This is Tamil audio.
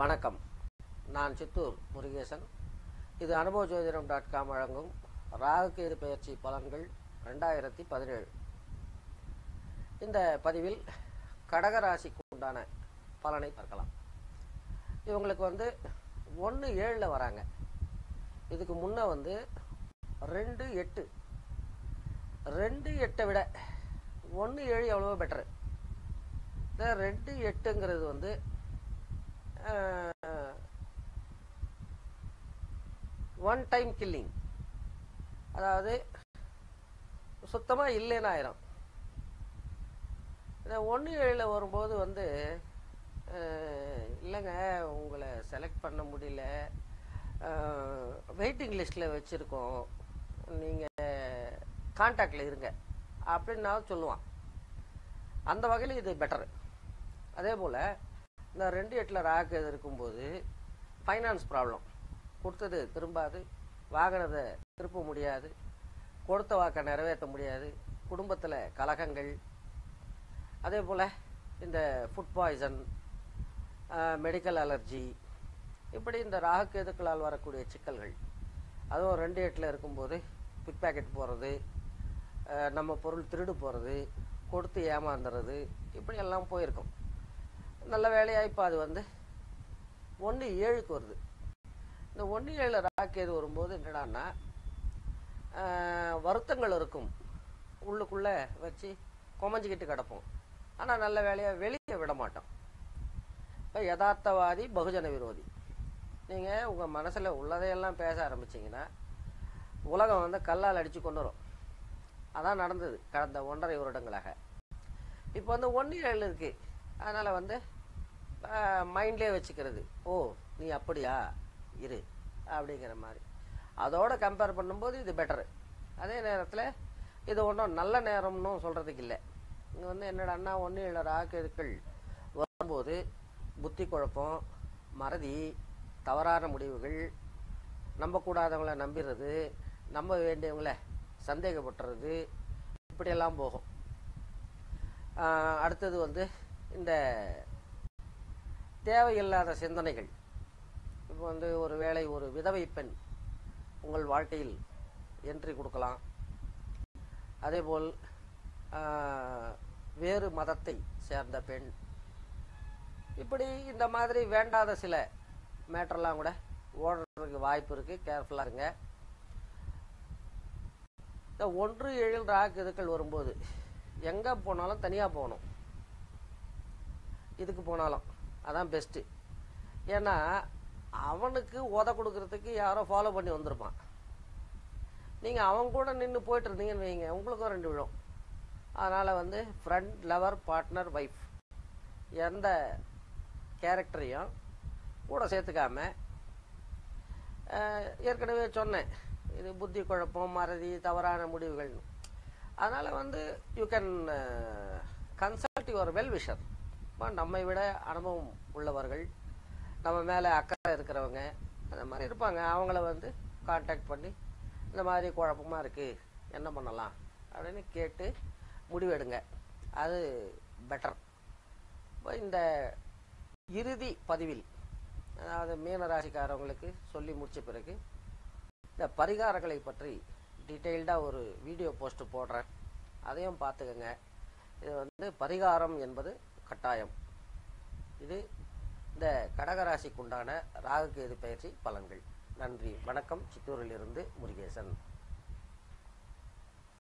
வணக்கம். நான் சித்தூர் முருகேசன். இது அனுபவ ஜோதிடம் டாட் காம் வழங்கும் ராகுகேது பயிற்சி பலன்கள் ரெண்டாயிரத்தி பதினேழு. இந்த பதிவில் கடகராசிக்கு உண்டான பலனை பார்க்கலாம். இவங்களுக்கு வந்து ஒன்று ஏழில் வராங்க. இதுக்கு முன்னே வந்து ரெண்டு எட்டு. ரெண்டு எட்டை விட ஒன்று ஏழு எவ்வளவோ பெட்டரு இந்த ரெண்டு எட்டுங்கிறது வந்து ஒன் டைம் கில்லிங் அதாவது சுத்தமாக இல்லைன்னு ஆயிரும். இந்த ஒன்று ஏழில் வரும்போது வந்து இல்லைங்க உங்களை செலக்ட் பண்ண முடியல. வெயிட்டிங் லிஸ்ட்டில் வச்சுருக்கோம். நீங்கள் கான்டாக்டில் இருங்க. அப்படின்னாவது சொல்லுவான். அந்த வகையில் இது பெட்டரு அதே போல் இந்த ரெண்டு எட்டில் ராக்கு இருக்கும்போது ஃபைனான்ஸ் ப்ராப்ளம் கொடுத்தது திரும்பாது வாங்கினதை திருப்ப முடியாது கொடுத்த வாக்கை நிறைவேற்ற முடியாது குடும்பத்தில் கலகங்கள். அதே போல் இந்த ஃபுட் பாய்சன் மெடிக்கல் அலர்ஜி இப்படி இந்த ராகுக்கேதுக்களால் வரக்கூடிய சிக்கல்கள். அதுவும் ரெண்டு எட்டில் இருக்கும்போது பிக் பேக்கெட் போகிறது நம்ம பொருள் திருடு போகிறது கொடுத்து ஏமாந்துறது இப்படி எல்லாம் போயிருக்கோம். நல்ல வேலையாக இப்போ அது வந்து? ஒன்று ஏழுக்கு வருது. இந்த ஒன்று ஏழு ராக்கேது வரும்போது என்னடான்னா வருத்தங்கள் இருக்கும். உள்ளுக்குள்ளே வச்சு கொமஞ்சிக்கிட்டு கிடப்போம். ஆனால் நல்ல வேலையாக வெளியே விட மாட்டோம். இப்போ யதார்த்தவாதி பகுஜன விரோதி. நீங்கள் உங்கள் மனசில் உள்ளதையெல்லாம் பேச ஆரம்பிச்சிங்கன்னா உலகம் வந்து கல்லால் அடித்து கொண்டு வரும். அதான் நடந்தது கடந்த ஒன்றரை வருடங்களாக. இப்போ வந்து ஒன்று ஏழு இருக்குது அதனால் வந்து மைண்ட்லேயே வச்சுக்கிறது. ஓ நீ அப்படியா? இரு அப்படிங்கிற மாதிரி. அதோட கம்பேர் பண்ணும்போது இது பெட்டரு அதே நேரத்தில் இது ஒன்றும் நல்ல நேரம்னு சொல்கிறதுக்கு இல்லை. இங்கே வந்து என்னடான்னா ஒன்று இல்லை ராக்கெதுக்கள் வரும்போது புத்தி குழப்பம் மறதி தவறான முடிவுகள் நம்பக்கூடாதவங்கள நம்பிடுறது நம்ப வேண்டியவங்கள சந்தேகப்பட்டுறது இப்படியெல்லாம் போகும். அடுத்தது வந்து இந்த தேவையில்லாத சிந்தனைகள். இப்போ வந்து ஒரு வேளை ஒரு விதவை பெண் உங்கள் வாழ்க்கையில் என்ட்ரி கொடுக்கலாம். அதேபோல் வேறு மதத்தை சேர்ந்த பெண். இப்படி இந்த மாதிரி வேண்டாத சில மேட்டர்லாம் கூட ஓடுறதுக்கு வாய்ப்பு இருக்குது கேர்ஃபுல்லாக இருங்க. இந்த ஒன்று ஏழு ராக் இதுக்கள் வரும்போது எங்கே போனாலும் தனியாக போகணும். இதுக்கு போனாலும். அதான் பெஸ்ட்டு ஏன்னா அவனுக்கு உத கொடுக்கறதுக்கு யாரோ ஃபாலோ பண்ணி வந்திருப்பான். நீங்கள் அவன் கூட நின்று போயிட்டு இருந்தீங்கன்னு வைங்க உங்களுக்கும் ரெண்டு விழும். அதனால் வந்து ஃப்ரெண்ட் லவர் பார்ட்னர் ஒய்ஃப் எந்த கேரக்டரையும் கூட சேர்த்துக்காம ஏற்கனவே சொன்னேன் இது புத்தி குழப்பம் மறதி தவறான முடிவுகள்னு அதனால் வந்து you can consult your well wisher நம்மை விட அனுபவம் உள்ளவர்கள் நம்ம மேலே அக்கறை இருக்கிறவங்க அந்த மாதிரி இருப்பாங்க. அவங்கள வந்து காண்டாக்ட் பண்ணி இந்த மாதிரி குழப்பமாக இருக்குது என்ன பண்ணலாம் அப்படின்னு கேட்டு முடிவெடுங்க. அது பெட்டர் இப்போ இந்த இறுதி பதிவில் அதாவது மீன ராசிக்காரவங்களுக்கு சொல்லி முடித்த பிறகு இந்த பரிகாரங்களை பற்றி டீட்டெயில்டாக ஒரு வீடியோ போஸ்ட்டு போடுறேன். அதையும் பார்த்துக்கோங்க. இது வந்து பரிகாரம் என்பது கட்டாயம். இது இந்த கடகராசிக்குண்டான ராகுகேது பயிற்சி பலன்கள். நன்றி. வணக்கம். சித்தூரிலிருந்து முருகேசன்.